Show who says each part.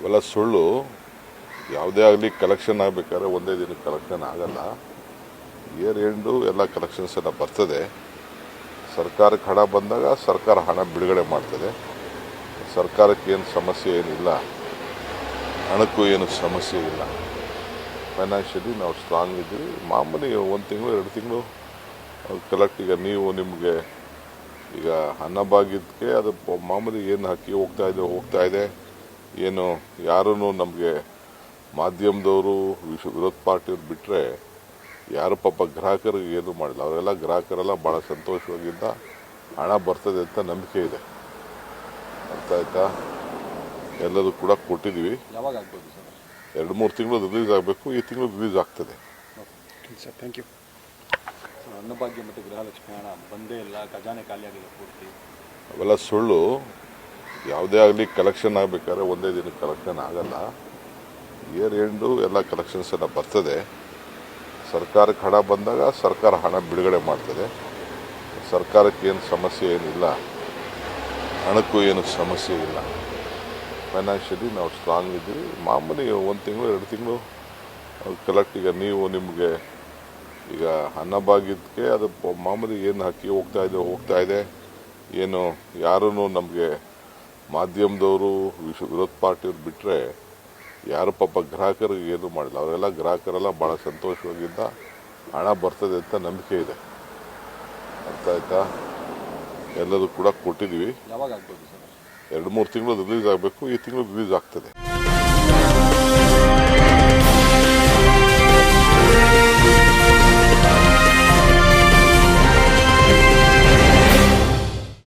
Speaker 1: ಅವೆಲ್ಲ ಸುಳ್ಳು. ಯಾವುದೇ ಆಗಲಿ ಕಲೆಕ್ಷನ್ ಆಗಬೇಕಾದ್ರೆ ಒಂದೇ ದಿನಕ್ಕೆ ಕಲೆಕ್ಷನ್ ಆಗಲ್ಲ. ಇಯರ್ ಎಂಡು ಎಲ್ಲ ಕಲೆಕ್ಷನ್ಸ್ ಎಲ್ಲ ಬರ್ತದೆ. ಸರ್ಕಾರಕ್ಕೆ ಹಣ ಬಂದಾಗ ಸರ್ಕಾರ ಹಣ ಬಿಡುಗಡೆ ಮಾಡ್ತದೆ. ಸರ್ಕಾರಕ್ಕೆ ಏನು ಸಮಸ್ಯೆ ಏನಿಲ್ಲ. ಹಣಕ್ಕೂ ಏನು ಸಮಸ್ಯೆ ಇಲ್ಲ. ಫೈನಾನ್ಷಿಯಲಿ ನಾವು ಸ್ಟ್ರಾಂಗ್ ಇದ್ದೀವಿ. ಮಾಮೂಲಿ ಒಂದು ತಿಂಗಳು, ಎರಡು ತಿಂಗಳು ಕಲೆಕ್ಟ್ ಈಗ ನೀವು ನಿಮಗೆ ಈಗ ಅನ್ನಭಾಗ್ಯಕ್ಕೆ ಅದು ಪ- ಮಾಮೂಲಿ ಏನು ಹಾಕಿ ಹೋಗ್ತಾ ಇದೆ ಹೋಗ್ತಾ ಇದೆ. ಏನು ಯಾರೂ ನಮಗೆ ಮಾಧ್ಯಮದವರು ವಿಶ್ವ ವಿರೋಧ ಪಾರ್ಟಿಯವ್ರು ಬಿಟ್ಟರೆ ಯಾರು ಪಾಪ ಗ್ರಾಹಕರಿಗೆ ಏನು ಮಾಡಿಲ್ಲ. ಅವರೆಲ್ಲ ಗ್ರಾಹಕರೆಲ್ಲ ಭಾಳ ಸಂತೋಷವಾಗಿದ್ದ ಹಣ ಬರ್ತದೆ ಅಂತ ನಂಬಿಕೆ ಇದೆ. ಅರ್ಥ ಆಯ್ತಾ? ಎಲ್ಲರೂ ಕೂಡ ಕೊಟ್ಟಿದ್ದೀವಿ.
Speaker 2: ಯಾವಾಗ ಆಗ್ಬೋದು ಸರ್?
Speaker 1: ಎರಡು ಮೂರು ತಿಂಗಳು ರಿಲೀಸ್ ಆಗಬೇಕು. ಈ ತಿಂಗಳು ರಿಲೀಸ್ ಆಗ್ತದೆ.
Speaker 3: Sir thank you.
Speaker 2: ಅನ್ನಭಾಗ್ಯ ಮತ್ತು ಗೃಹಲಕ್ಷ್ಮಿ ಹಣ ಬಂದೇ ಇಲ್ಲ. ಖಜಾನೆ ಖಾಲಿಯಾಗಿದೆ ಪೂರ್ತಿ.
Speaker 1: ಅವೆಲ್ಲ ಸುಳ್ಳು. ಯಾವುದೇ ಆಗಲಿ ಕಲೆಕ್ಷನ್ ಆಗಬೇಕಾದ್ರೆ ಒಂದೇ ದಿನಕ್ಕೆ ಕಲೆಕ್ಷನ್ ಆಗಲ್ಲ. ಇಯರ್ ಎಂಡು ಎಲ್ಲ ಕಲೆಕ್ಷನ್ಸ್ ಎಲ್ಲ ಬರ್ತದೆ. ಸರ್ಕಾರಕ್ಕೆ ಹಣ ಬಂದಾಗ ಸರ್ಕಾರ ಹಣ ಬಿಡುಗಡೆ ಮಾಡ್ತದೆ. ಸರ್ಕಾರಕ್ಕೆ ಏನು ಸಮಸ್ಯೆ ಏನಿಲ್ಲ. ಹಣಕ್ಕೂ ಏನು ಸಮಸ್ಯೆ ಇಲ್ಲ. ಫೈನಾನ್ಷಿಯಲಿ ನಾವು ಸ್ಟ್ರಾಂಗ್ ಇದ್ದೀವಿ. ಮಾಮೂಲಿ ಒಂದು ತಿಂಗಳು, ಎರಡು ತಿಂಗಳು ಕಲೆಕ್ಟ್ ಈಗ ನೀವು ನಿಮಗೆ ಈಗ ಅನ್ನಭಾಗ್ಯಕ್ಕೆ ಅದು ಮಾಮೂಲಿ ಏನು ಹಾಕಿ ಹೋಗ್ತಾ ಇದೆ ಹೋಗ್ತಾ ಇದೆ. ಏನು ಯಾರೂ ನಮಗೆ ಮಾಧ್ಯಮದವರು ವಿಶ್ವ ವಿರೋಧ ಪಾರ್ಟಿಯವ್ರು ಬಿಟ್ಟರೆ ಯಾರು ಪಾಪ ಗ್ರಾಹಕರಿಗೆ ಏನು ಮಾಡಿಲ್ಲ. ಅವರೆಲ್ಲ ಗ್ರಾಹಕರೆಲ್ಲ ಭಾಳ ಸಂತೋಷವಾಗಿದ್ದ ಹಣ ಬರ್ತದೆ ಅಂತ ನಂಬಿಕೆ ಇದೆ. ಅರ್ಥ ಆಯ್ತಾ? ಎಲ್ಲರೂ ಕೂಡ ಕೊಟ್ಟಿದ್ದೀವಿ. ಎರಡು ಮೂರು ತಿಂಗಳು ರಿಲೀಸ್ ಆಗಬೇಕು ಈ ತಿಂಗಳು ರಿಲೀಸ್ ಆಗ್ತದೆ.